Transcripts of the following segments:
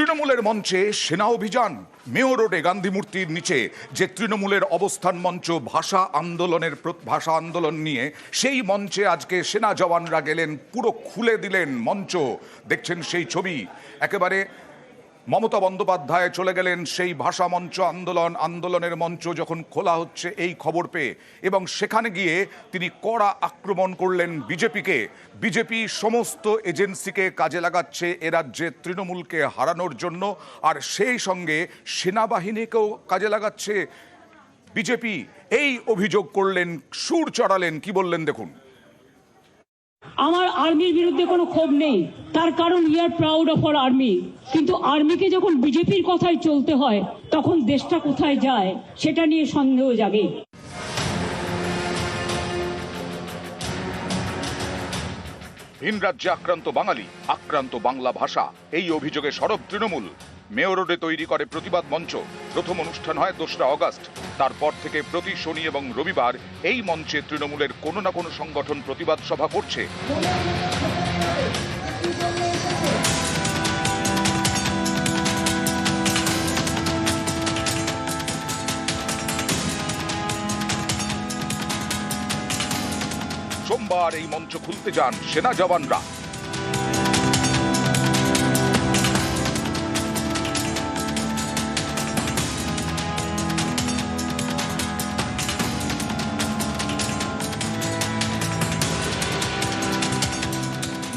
তৃণমূলের মঞ্চে সেনা অভিযান। মেয়র রোডে গান্ধী মূর্তির নিচে, যে তৃণমূলের অবস্থান মঞ্চ, ভাষা আন্দোলনের ভাষা আন্দোলন নিয়ে, সেই মঞ্চে আজকে সেনা জওয়ানরা গেলেন, পুরো খুলে দিলেন মঞ্চ। দেখছেন সেই ছবি। একেবারে মমতা বন্দ্যোপাধ্যায় চলে গেলেন সেই ভাষা মঞ্চ আন্দোলন, আন্দোলনের মঞ্চ যখন খোলা হচ্ছে এই খবর পেয়ে, এবং সেখানে গিয়ে তিনি কড়া আক্রমণ করলেন বিজেপিকে। বিজেপি সমস্ত এজেন্সিকে কাজে লাগাচ্ছে, এ রাজ্যে তৃণমূলকে হারানোর জন্য, আর সেই সঙ্গে সেনাবাহিনীকেও কাজে লাগাচ্ছে বিজেপি। এই অভিযোগ করলেন, সুর চড়ালেন, কি বললেন দেখুন। আমার আর্মির বিরুদ্ধে কোনো ক্ষোভ নেই। তার কারণ we are proud of our army কিন্তু আর্মিকে যখন বিজেপির কথায় চলতে হয়, তখন দেশটা কোথায় যায়, সেটা নিয়ে সন্দেহ জাগে। ভিন রাজ্যে আক্রান্ত বাঙালি, আক্রান্ত বাংলা ভাষা, এই অভিযোগে সরব তৃণমূল। মেয়র রোডে তৈরি করে প্রতিবাদ মঞ্চ। প্রথম অনুষ্ঠান হয় দোসরা অগাস্ট। তারপর থেকে প্রতি শনি এবং রবিবার এই মঞ্চে তৃণমূলের কোনো না কোনো সংগঠন প্রতিবাদ সভা করছে। সোমবার এই মঞ্চ খুলতে যান সেনা জওয়ানরা।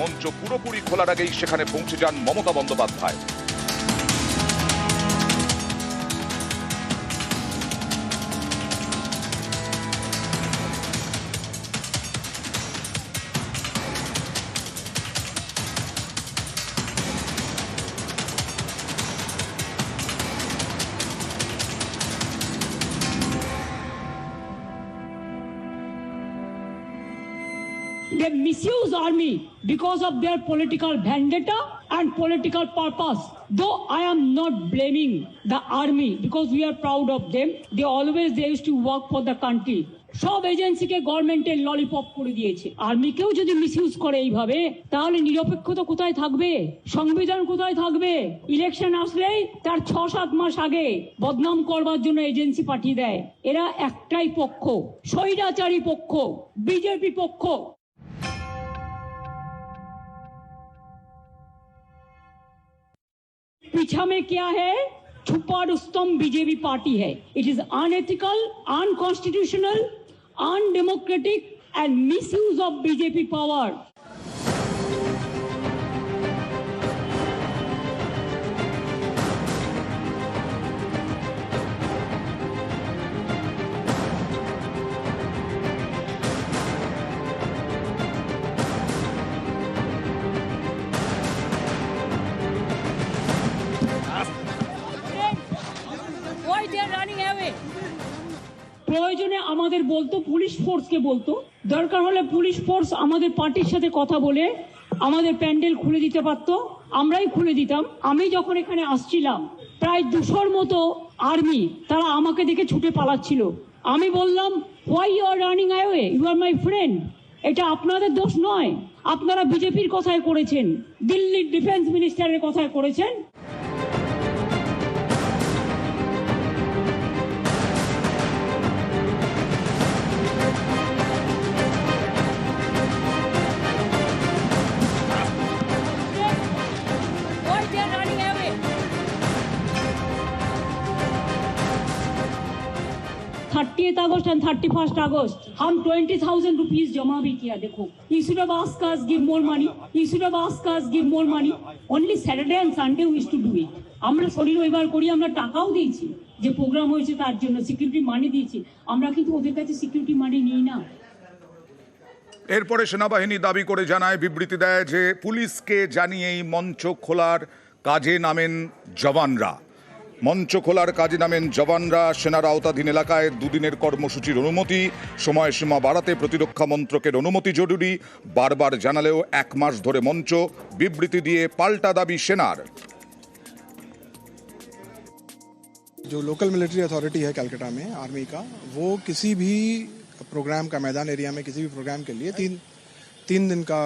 মঞ্চ পুরোপুরি খোলার আগেই সেখানে পৌঁছে যান Mamata Bandyopadhyay. Misuse army because of their political vendetta and political purpose. Though I am not blaming the army because we are proud of them. They always they used to work for the country. সব এজেন্সিকে গভর্নমেন্টের lollipop করে দিয়েছে আর্মিকেও যদি misuse করে এইভাবে তাহলে নিরপেক্ষতা কোথায় থাকবে সংবিধান কোথায় থাকবে ইলেকশন আসলেই তার ছ সাত মাস আগে বদনাম করবার জন্য এজেন্সি পাঠিয়ে দেয় এরা একটাই পক্ষ স্বৈরাচারী পক্ষ বিজেপি পক্ষ पीछा में क्या है? छुपा रुस्तम बीजेपी पार्टी है। It is unethical unconstitutional undemocratic and misuse of BJP power আমাদের বলতো পুলিশ ফোর্সকে বলতো। দরকার হলে পুলিশ ফোর্স আমাদের পার্টির সাথে কথা বলে, আমাদের প্যান্ডেল খুলে দিতে পারতো। আমরাই খুলে দিতাম। আমি যখন এখানে আসছিলাম, প্রায় দুশোর মতো আর্মি তারা আমাকে দেখে ছুটে পালাচ্ছিল। আমি বললাম why you are running away you are my friend এটা আপনাদের দোষ নয়। আপনারা বিজেপির কথায় করেছেন, দিল্লির ডিফেন্স মিনিস্টারের কথায় করেছেন। thirtieth August and thirty first August हम ट्वेंटी थाउजेंड रुपीज जमा भी किया देखो you should have asked us give more money you should have asked us give more money only saturday and sunday we used to do it আমরা শনি রবিবার করি আমরা টাকাও দিয়েছি যে প্রোগ্রাম হয়েছে তার জন্য সিকিউরিটি মানি দিয়েছি আমরা কিন্তু ওদের কাছে সিকিউরিটি মানি নিই না এরপরে সেনাবাহিনী দাবি করে জানায় বিবৃতি দেয় যে পুলিশকে জানিয়েই মঞ্চ খোলার কাজে নামেন জওয়ানরা মঞ্চ খোলার কাজে নামেন জওয়ানরা সেনার আওতাধীন এলাকায় দুদিনের কর্মসূচির অনুমতি সময়সীমা বাড়াতে প্রতিরক্ষা মন্ত্রকের অনুমতি জরুরি বারবার জানালেও এক মাস ধরে মঞ্চ বিবৃতি দিয়ে পাল্টা দাবি সেনার जो लोकल मिलिट्री अथॉरिटी है कलकत्ता में आर्मी का वो किसी भी प्रोग्राम का मैदान एरिया में किसी भी प्रोग्राम के लिए तीन तीन दिन का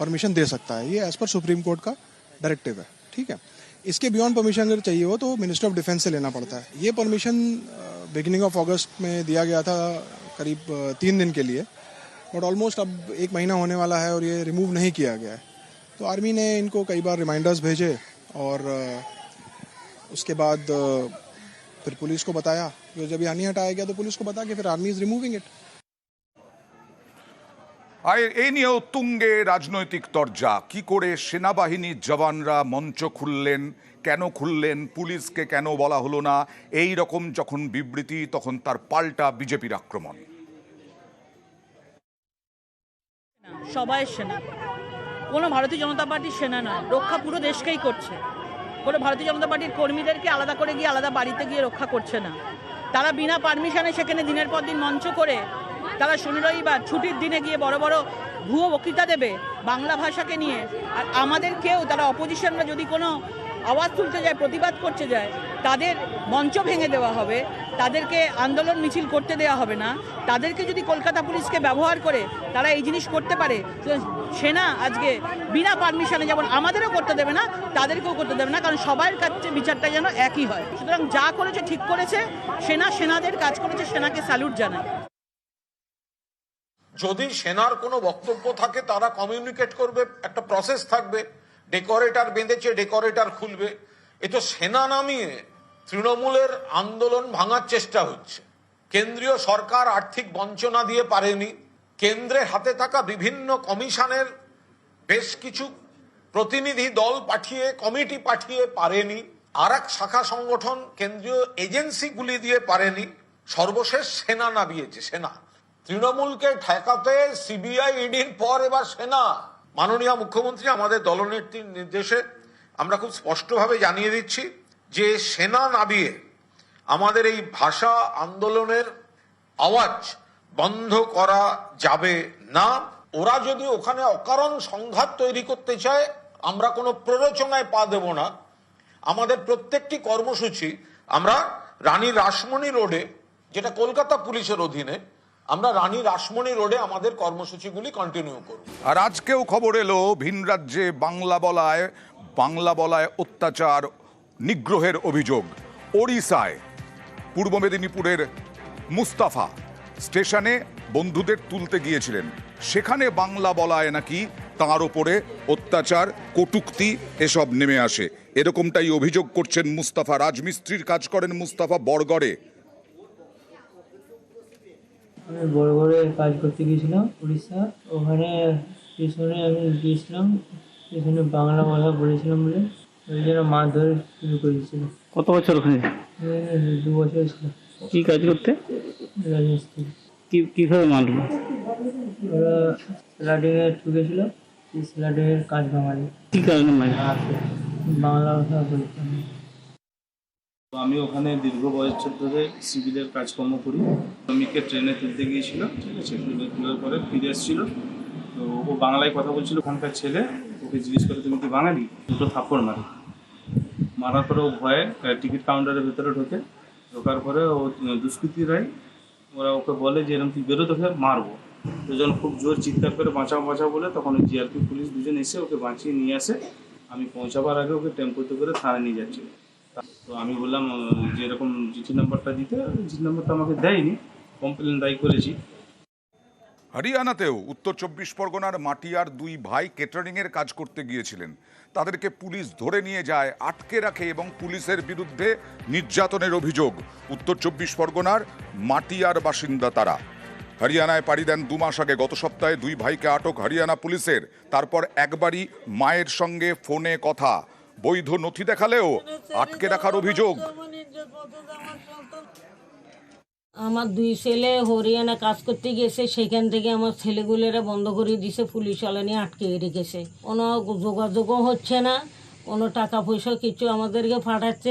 परमिशन दे सकता है ये एज पर सुप्रीम कोर्ट का डायरेक्टिव है ठीक ठीक है इसके बियॉन्ड परमिशन अगर चाहिए हो तो मिनिस्टर ऑफ़ डिफेंस से लेना पड़ता है। ये परमिशन बिगिनिंग ऑफ़ अगस्त में दिया गया था, करीब तीन दिन के लिए। बट ऑलमोस्ट अब एक महीना होने वाला है और ये रिमूव नहीं किया गया है। तो आर्मी ने इनको कई बार रिमाइंडर्स भेजे और उसके बाद फिर पुलिस को बताया। जब ये नहीं हटाया गया तो पुलिस को बता कि फिर आर्मी इज़ रिमूविंग इट আর এই নিয়েও তুঙ্গে রাজনৈতিক তরজা। কি করে সেনাবাহিনীর জওয়ানরা মঞ্চ খুললেন, কেন খুললেন, পুলিশকে কেন বলা হলো না, এই রকম যখন বিবৃতি, তখন তার পাল্টা বিজেপির আক্রমণ। সবাই সেনা। কোনো ভারতীয় জনতা পার্টির সেনা নয় রক্ষা পুরো দেশকেই করছে। কোনো ভারতীয় জনতা পার্টির কর্মীদেরকে আলাদা করে গিয়ে, আলাদা বাড়িতে গিয়ে রক্ষা করছে না। তারা বিনা পারমিশনে সেখানে দিনের পর দিন মঞ্চ করে তারা শনি রবিবার ছুটির দিনে গিয়ে বড় বড় ভুয়ো বক্তৃতা দেবে বাংলা ভাষাকে নিয়ে। আর আমাদের কেউ, তারা অপোজিশনরা যদি কোনো আওয়াজ তুলতে যায়, প্রতিবাদ করতে যায়, তাদের মঞ্চ ভেঙে দেওয়া হবে, তাদেরকে আন্দোলন মিছিল করতে দেওয়া হবে না। তাদেরকে যদি কলকাতা পুলিশকে ব্যবহার করে তারা এই জিনিস করতে পারে সেনা আজকে বিনা পারমিশনে যেমন আমাদেরও করতে দেবে না, তাদেরকেও করতে দেবে না, কারণ সবার কাছে বিচারটা যেন একই হয়। সুতরাং যা করেছে ঠিক করেছে, সেনা সেনাদের কাজ করেছে, সেনাকে স্যালুট জানায়। যদি সেনার কোনো বক্তব্য থাকে, তারা কমিউনিকেট করবে, একটা প্রসেস থাকবে। ডেকোরেটর বেঁধেছে ডেকোরেটর খুলবে। এ তো সেনা নামিয়ে তৃণমূলের আন্দোলন ভাঙার চেষ্টা হচ্ছে। কেন্দ্রীয় সরকার আর্থিক বঞ্চনা দিয়ে পারেনি। কেন্দ্রে হাতে থাকা বিভিন্ন কমিশনের বেশ কিছু প্রতিনিধি দল পাঠিয়ে, কমিটি পাঠিয়ে পারেনি। আর এক শাখা সংগঠন কেন্দ্রীয় এজেন্সিগুলি দিয়ে পারেনি। সর্বশেষ সেনা নামিয়েছে, সেনা। তৃণমূলকে ঠেকাতে সিবিআই ইডির পর এবার সেনা। মাননীয় মুখ্যমন্ত্রী আমাদের দলনেত্রীর নির্দেশে আমরা খুব স্পষ্টভাবে জানিয়ে দিচ্ছি যে সেনা নামিয়ে আমাদের এই ভাষা আন্দোলনের আওয়াজ বন্ধ করা যাবে না। ওরা যদি ওখানে অকারণ সংঘাত তৈরি করতে চায়, আমরা কোনো প্ররোচনায় পা দেব না। আমাদের প্রত্যেকটি কর্মসূচি আমরা রানী রাসমণি রোডে, যেটা কলকাতা পুলিশের অধীনে আমরা রানী রাসমণি রোডে আমাদের কর্মসূচিগুলি কন্টিনিউ করব। আর আজকেও খবর এলো, ভিন রাজ্যে বাংলা বলায় বাংলা বলায় অত্যাচার, নিগ্রহের অভিযোগ। ওড়িশায়, পূর্ব মেদিনীপুরের মুস্তাফা স্টেশনে বন্ধুদের তুলতে গিয়েছিলেন। সেখানে বাংলা বলায় নাকি তাঁর ওপরে অত্যাচার, কটুক্তি এসব নেমে আসে। এরকমটাই অভিযোগ করছেন মুস্তাফা। রাজমিস্ত্রির কাজ করেন মুস্তাফা বরগড়ে। আমি বড় বড় কাজ করতে গিয়েছিলাম উড়িষ্যা। ওখানে স্টেশনে আমি গিয়েছিলাম স্টেশনে বাংলা ভাষা বলেছিলাম বলে। ওই জন্য মাছ ধরে শুরু করেছিল। কত বছর ওখানে? দু বছর ছিল। কি কাজ করতে? রাজমিস্ত্রি। কি কীভাবে মারলো? ওরা স্লাডিংয়ে ঢুকেছিল সেই স্লাডিংয়ের কাজ ভাঙালি। কী কারণে বাংলা ভাষা বলতাম আমি ওখানে দীর্ঘ বছর ধরে সিভিলের কাজকর্ম করি। শ্রমিককে ট্রেনে তুলতে গিয়েছিল, ঠিক আছে? তুলে তোলার পরে ফিরে এসেছিল। তো ও বাংলায় কথা বলছিল, ওখানকার ছেলে, ওকে জিজ্ঞেস করে, তুমি কি বাঙালি? দুটো থাপ্পড় মারে। মারার পরে ও ভয়ে টিকিট কাউন্টারের ভেতরে ঢোকে। ঢোকার পরে ও দুষ্কৃতীরাই ওরা ওকে বলে যে এরকম তুই বেরো, তোকে মারবো। যখন খুব জোর চিৎকার করে, বাঁচাও বাঁচাও, বলে তখন ওই জিআরপি পুলিশ দুজন এসে ওকে বাঁচিয়ে নিয়ে আসে। আমি পৌঁছাবার আগে ওকে টেম্পোতে করে থানায় নিয়ে যাচ্ছিল তো আমি বললাম যে এরকম চিঠি নাম্বারটা দিতে, চিঠি নাম্বারটা আমাকে দেয়নি কমপ্লেন দায়ী করেছি। হরিয়ানাতেও উত্তর চব্বিশ পরগনার মাটিয়ার দুই ভাই কেটারিংয়ের কাজ করতে গিয়েছিলেন। তাদেরকে পুলিশ ধরে নিয়ে যায়, আটকে রাখে এবং পুলিশের বিরুদ্ধে নির্যাতনের অভিযোগ। উত্তর চব্বিশ পরগনার মাটিয়ার বাসিন্দা তারা। হরিয়ানায় পাড়ি দেন দু মাস আগে, গত সপ্তাহে দুই ভাইকে আটক হরিয়ানা পুলিশের। তারপর একবারই মায়ের সঙ্গে ফোনে কথা। বৈধ নথি দেখালেও আটকে রাখার অভিযোগ। আমার দুই ছেলে হরিয়ানা কাজ করতে গেছে, সেখান থেকে আমার ছেলেগুলোরা বন্ধ করে দিছে পুলিশ নিয়ে আটকে রেখেছে। কোনো যোগাযোগও হচ্ছে না। কোনো টাকা পয়সা কিছু আমাদেরকে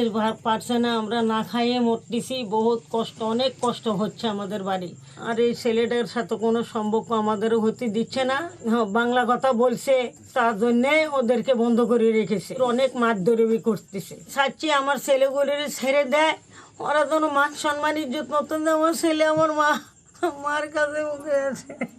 ভা- পারছে না। আমরা না খাইয়ে মরতেছি। বহুত কষ্ট অনেক কষ্ট হচ্ছে আমাদের বাড়ি। আর এই ছেলেটার সাথে কোনো সম্পর্ক আমাদের হতে দিচ্ছে না। হ্যাঁ, বাংলা কথা বলছে তার জন্যে ওদেরকে বন্ধ করে রেখেছে। অনেক মারধরি করতেছে। চাচ্ছি আমার ছেলেগুলির ছেড়ে দেয়। ওরা যেন মান সম্মান ইজ্জত মতন আমার ছেলে আমার মা মার কাছে উঠে আছে।